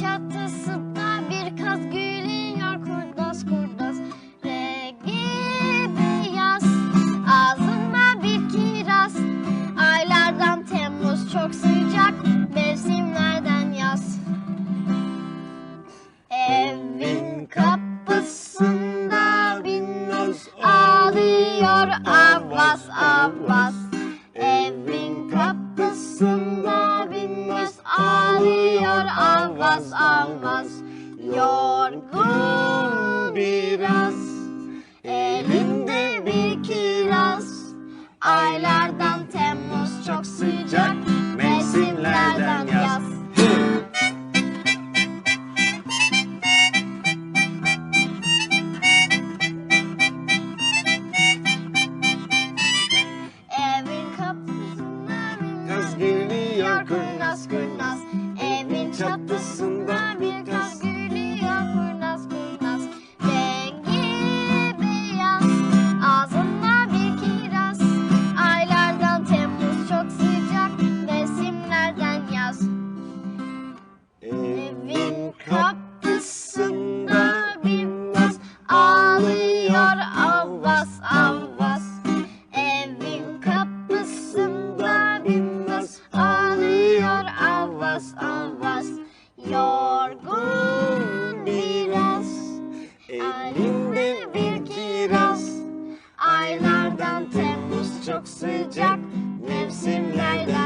çatısında bir kaz gülüyor kurdas kurdas. Re gibi yaz ağzına bir kiraz. Aylardan Temmuz çok sıcak mevsimlerden yaz. Evin kapısında binnoz ağlıyor Abbas Abbas. avaz avaz Yorgun biraz Elinde bir kiraz. Aylardan Temmuz çok sıcak Mevsimlerden yaz. Evin kapısına biraz geliyor kurnaz Yanıyor avvas avvas Evin kapısında Binnaz ağlıyor avvas avvas Yorgun biraz. Elinde bir kiraz. Aylardan temmuz çok sıcak. Mevsimlerden